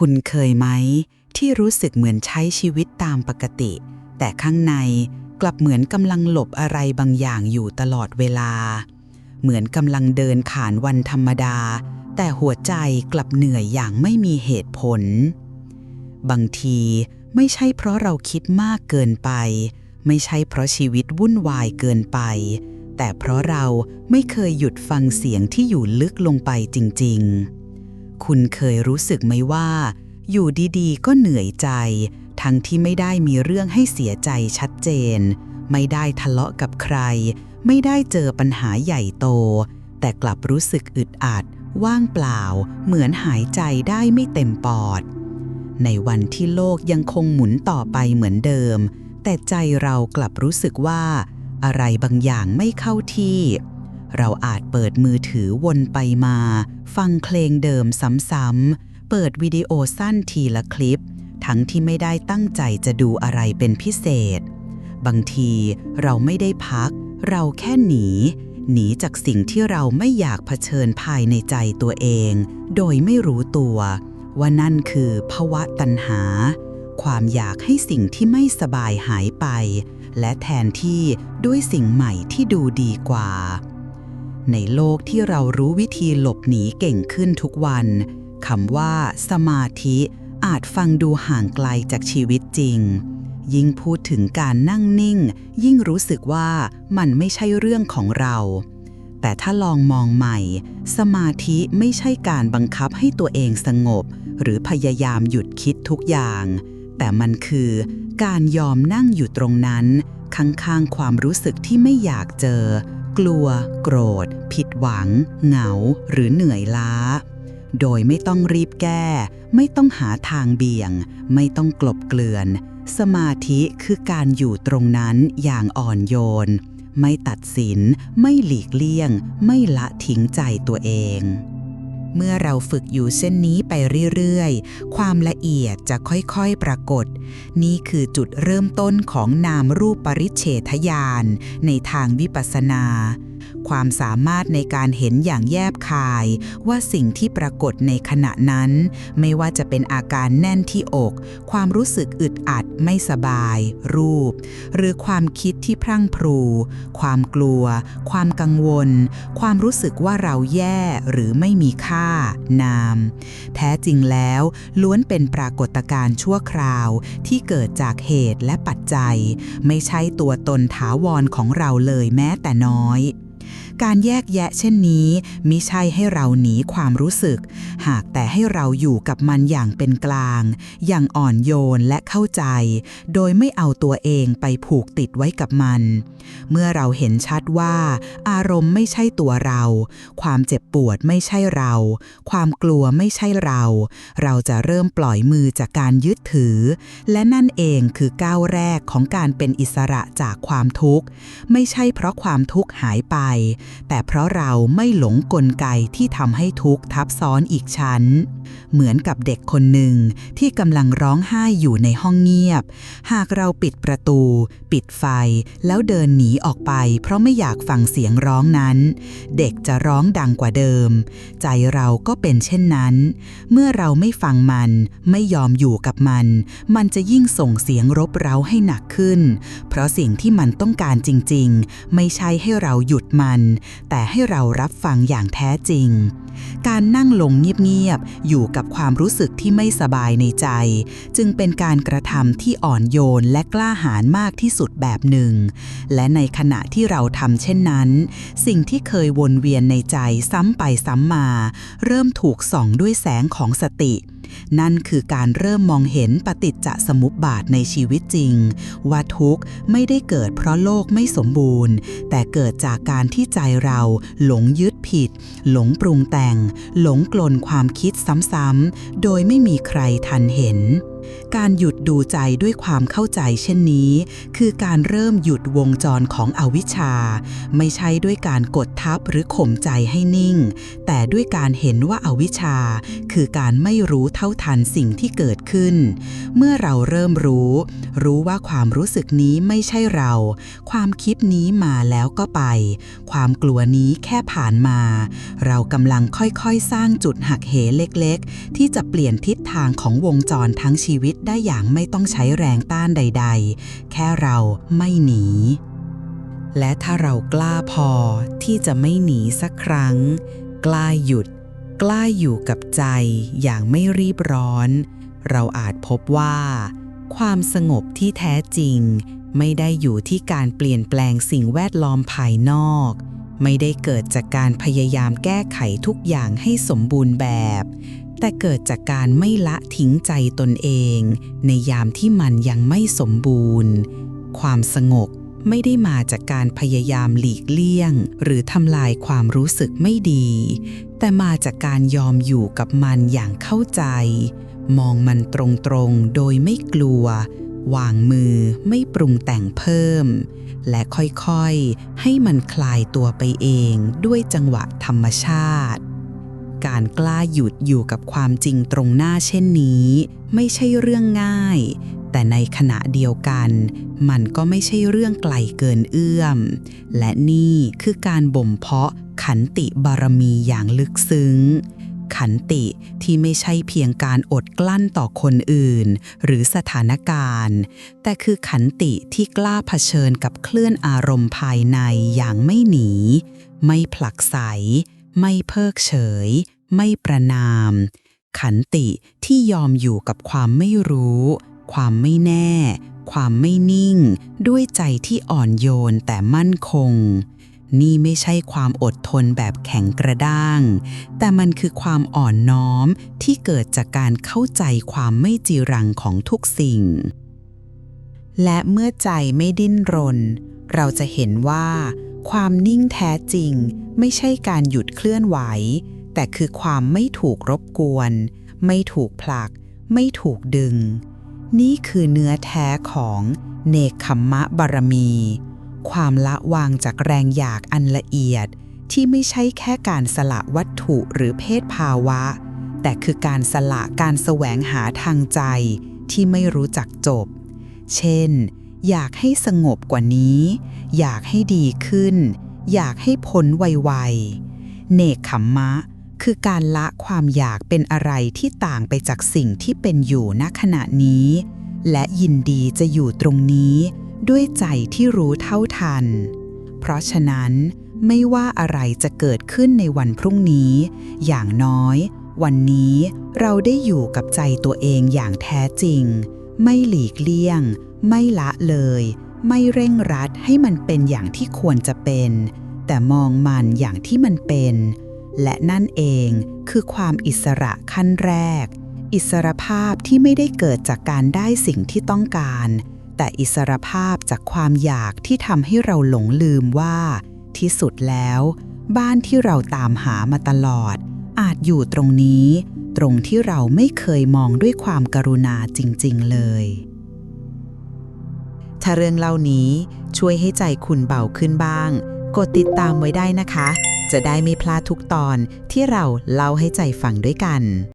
คุณเคยไหม ที่รู้สึกเหมือนใช้ชีวิตตามปกติ แต่ข้างในกลับเหมือนกำลังหลบอะไรบางอย่างอยู่ตลอดเวลา เหมือนกำลังเดินขานวันธรรมดา แต่หัวใจกลับเหนื่อยอย่างไม่มีเหตุผล บางทีไม่ใช่เพราะเราคิดมากเกินไป ไม่ใช่เพราะชีวิตวุ่นวายเกินไป แต่เพราะเราไม่เคยหยุดฟังเสียงที่อยู่ลึกลงไปจริง ๆ คุณเคยรู้สึกไหมว่า อยู่ดีๆ ก็เหนื่อยใจ ทั้งที่ไม่ได้มีเรื่องให้เสียใจชัดเจน ไม่ได้ทะเลาะกับใคร ไม่ได้เจอปัญหาใหญ่โต แต่กลับรู้สึกอึดอัด ว่างเปล่า เหมือนหายใจได้ไม่เต็มปอด ในวันที่โลกยังคงหมุนต่อไปเหมือนเดิม แต่ใจเรากลับรู้สึกว่า อะไรบางอย่างไม่เข้าที่ เราอาจเปิดมือถือวนไปมา ฟังเพลงเดิมซ้ำๆ เปิดวิดีโอสั้นทีละคลิป ทั้งที่ไม่ได้ตั้งใจจะดูอะไรเป็นพิเศษ บางทีเราไม่ได้พัก เราแค่หนี หนีจากสิ่งที่เราไม่อยากเผชิญภายในใจตัวเอง โดยไม่รู้ตัวว่านั่นคือภาวะตัณหา ความอยากให้สิ่งที่ไม่สบายหายไป และแทนที่ด้วยสิ่งใหม่ที่ดูดีกว่า ในโลกที่เรารู้วิธีหลบหนีเก่งขึ้นทุกวันคำว่า สมาธิอาจฟังดูห่างไกลจากชีวิตจริง ยิ่งพูดถึงการนั่งนิ่ง ยิ่งรู้สึกว่ามันไม่ใช่เรื่องของเรา แต่ถ้าลองมองใหม่ สมาธิไม่ใช่การบังคับให้ตัวเองสงบ หรือพยายามหยุดคิดทุกอย่าง แต่มันคือการยอมนั่งอยู่ตรงนั้นข้างๆความรู้สึกที่ไม่อยากเจอ กลัว โกรธ ผิดหวัง เหงา หรือเหนื่อยล้า โดยไม่ต้องรีบแก้ ไม่ต้องหาทางเบี่ยง ไม่ต้องกลบเกลื่อน สมาธิคือการอยู่ตรงนั้นอย่างอ่อนโยน ไม่ตัดสิน ไม่หลีกเลี่ยง ไม่ละทิ้งใจตัวเอง เมื่อเราฝึกอยู่เส้นนี้ไปเรื่อยๆ ความละเอียดจะค่อยๆปรากฏ นี่คือจุดเริ่มต้นของนามรูปปริเฉทยานในทางวิปัสสนา ความสามารถในการเห็นอย่างแยบคาย ว่าสิ่งที่ปรากฏในขณะนั้น ไม่ว่าจะเป็นอาการแน่นที่อก ความรู้สึกอึดอัดไม่สบาย รูป หรือความคิดที่พรั่งพรู ความกลัว ความกังวล ความรู้สึกว่าเราแย่หรือไม่มีค่า นาม แท้จริงแล้วล้วนเป็นปรากฏการณ์ชั่วคราวที่เกิดจากเหตุและปัจจัย ไม่ใช่ตัวตนถาวรของเราเลยแม้แต่น้อย การแยกแยะเช่นนี้มิใช่ให้เราหนีความรู้สึก หากแต่ให้เราอยู่กับมันอย่างเป็นกลาง อย่างอ่อนโยนและเข้าใจ โดยไม่เอาตัวเองไปผูกติดไว้กับมัน เมื่อเราเห็นชัดว่า อารมณ์ไม่ใช่ตัวเรา ความเจ็บปวดไม่ใช่เรา ความกลัวไม่ใช่เรา เราจะเริ่มปล่อยมือจากการยึดถือ และนั่นเองคือก้าวแรกของการเป็นอิสระจากความทุกข์ ไม่ใช่เพราะความทุกข์หายไปแต่เพราะเราไม่หลงกลไกที่ทำให้ทุกข์ทับซ้อนอีกชั้น เหมือนกับเด็กคนหนึ่งที่กำลังร้องไห้อยู่ในห้องเงียบ หากเราปิดประตู ปิดไฟ แล้วเดินหนีออกไป เพราะไม่อยากฟังเสียงร้องนั้น เด็กจะร้องดังกว่าเดิม ใจเราก็เป็นเช่นนั้น เมื่อเราไม่ฟังมัน ไม่ยอมอยู่กับมัน มันจะยิ่งส่งเสียงรบเร้าให้หนักขึ้น เพราะสิ่งที่มันต้องการจริง ๆ ไม่ใช่ให้เราหยุดมัน แต่ให้เรารับฟังอย่างแท้จริง การนั่งลงเงียบๆ อยู่กับความรู้สึกที่ไม่สบายในใจ จึงเป็นการกระทำที่อ่อนโยนและกล้าหาญมากที่สุดแบบหนึ่ง และในขณะที่เราทำเช่นนั้น สิ่งที่เคยวนเวียนในใจซ้ำไปซ้ำมา เริ่มถูกส่องด้วยแสงของสติ นั่นคือการเริ่มมองเห็นปฏิจจสมุปบาทในชีวิตจริง ว่าทุกข์ไม่ได้เกิดเพราะโลกไม่สมบูรณ์ แต่เกิดจากการที่ใจเราหลงยึดผิด หลงปรุงแต่ง หลงกลนความคิดซ้ำๆโดยไม่มีใครทันเห็น การหยุดดูใจด้วยความเข้าใจเช่นนี้ คือการเริ่มหยุดวงจรของอวิชชา ไม่ใช่ด้วยการกดทับหรือข่มใจให้นิ่ง แต่ด้วยการเห็นว่าอาวิชชา คือการไม่รู้เท่าทันสิ่งที่เกิดขึ้น เมื่อเราเริ่มรู้ รู้ว่าความรู้สึกนี้ไม่ใช่เรา ความคิดนี้มาแล้วก็ไป ความกลัวนี้แค่ผ่านมา เรากำลังค่อยๆสร้างจุดหักเหเล็กๆ ที่จะเปลี่ยนทิศทางของวงจรทั้งชีวิตได้อย่างไม่ต้องใช้แรงต้านใด ๆ แค่เราไม่หนีและถ้าเรากล้าพอที่จะไม่หนีสักครั้ง กล้าหยุด กล้าอยู่กับใจอย่างไม่รีบร้อน เราอาจพบว่า ความสงบที่แท้จริง ไม่ได้อยู่ที่การเปลี่ยนแปลงสิ่งแวดล้อมภายนอก ไม่ได้เกิดจากการพยายามแก้ไขทุกอย่างให้สมบูรณ์แบบ แต่เกิดจากการไม่ละทิ้งใจตนเอง ในยามที่มันยังไม่สมบูรณ์ ความสงบไม่ได้มาจากการพยายามหลีกเลี่ยง หรือทำลายความรู้สึกไม่ดี แต่มาจากการยอมอยู่กับมันอย่างเข้าใจ มองมันตรงๆ โดยไม่กลัว วางมือไม่ปรุงแต่งเพิ่ม และค่อยๆ ให้มันคลายตัวไปเองด้วยจังหวะธรรมชาติ การกล้าหยุดอยู่กับความจริงตรงหน้าเช่นนี้ ไม่ใช่เรื่องง่าย แต่ในขณะเดียวกัน มันก็ไม่ใช่เรื่องไกลเกินเอื้อม และนี่คือการบ่มเพาะขันติบารมีอย่างลึกซึ้ง ขันติที่ไม่ใช่เพียงการอดกลั้นต่อคนอื่น หรือสถานการณ์ แต่คือขันติที่กล้าเผชิญกับเคลื่อนอารมณ์ภายในอย่างไม่หนี ไม่ผลักไส ไม่เพิกเฉย ไม่ประนาม ขันติที่ยอมอยู่กับความไม่รู้ ความไม่แน่ ความไม่นิ่ง ด้วยใจที่อ่อนโยนแต่มั่นคง นี่ไม่ใช่ความอดทนแบบแข็งกระด้าง แต่มันคือความอ่อนน้อมที่เกิดจากการเข้าใจความไม่จีรังของทุกสิ่ง และเมื่อใจไม่ดิ้นรน เราจะเห็นว่า ความนิ่งแท้จริง ไม่ใช่การหยุดเคลื่อนไหว แต่คือความไม่ถูกรบกวน ไม่ถูกผลัก ไม่ถูกดึง นี่คือเนื้อแท้ของเนคขมมะบารมี ความละวางจากแรงอยากอันละเอียด ที่ไม่ใช่แค่การสละวัตถุหรือเพศภาวะ แต่คือการสละการแสวงหาทางใจที่ไม่รู้จักจบ เช่น อยากให้สงบกว่านี้ อยากให้ดีขึ้น อยากให้พ้นไวๆ เนคขมมะ คือการละความอยากเป็นอะไรที่ต่างไปจากสิ่งที่เป็นอยู่ณขณะนี้ และยินดีจะอยู่ตรงนี้ ด้วยใจที่รู้เท่าทัน เพราะฉะนั้นไม่ว่าอะไรจะเกิดขึ้นในวันพรุ่งนี้ อย่างน้อย วันนี้เราได้อยู่กับใจตัวเองอย่างแท้จริง ไม่หลีกเลี่ยง ไม่ละเลย ไม่เร่งรัดให้มันเป็นอย่างที่ควรจะเป็น แต่มองมันอย่างที่มันเป็น และนั่นเองคือความอิสระขั้นแรก อิสรภาพที่ไม่ได้เกิดจากการได้สิ่งที่ต้องการ แต่อิสรภาพจากความอยากที่ทำให้เราหลงลืมว่า ที่สุดแล้ว บ้านที่เราตามหามาตลอด อาจอยู่ตรงนี้ ตรงที่เราไม่เคยมองด้วยความกรุณาจริง ๆ เลยถ้าเรื่องเล่านี้ช่วยให้ใจคุณเบาขึ้นบ้าง กดติดตามไว้ได้นะคะ จะได้ไม่พลาดทุกตอนที่เราเล่าให้ใจฟังด้วยกัน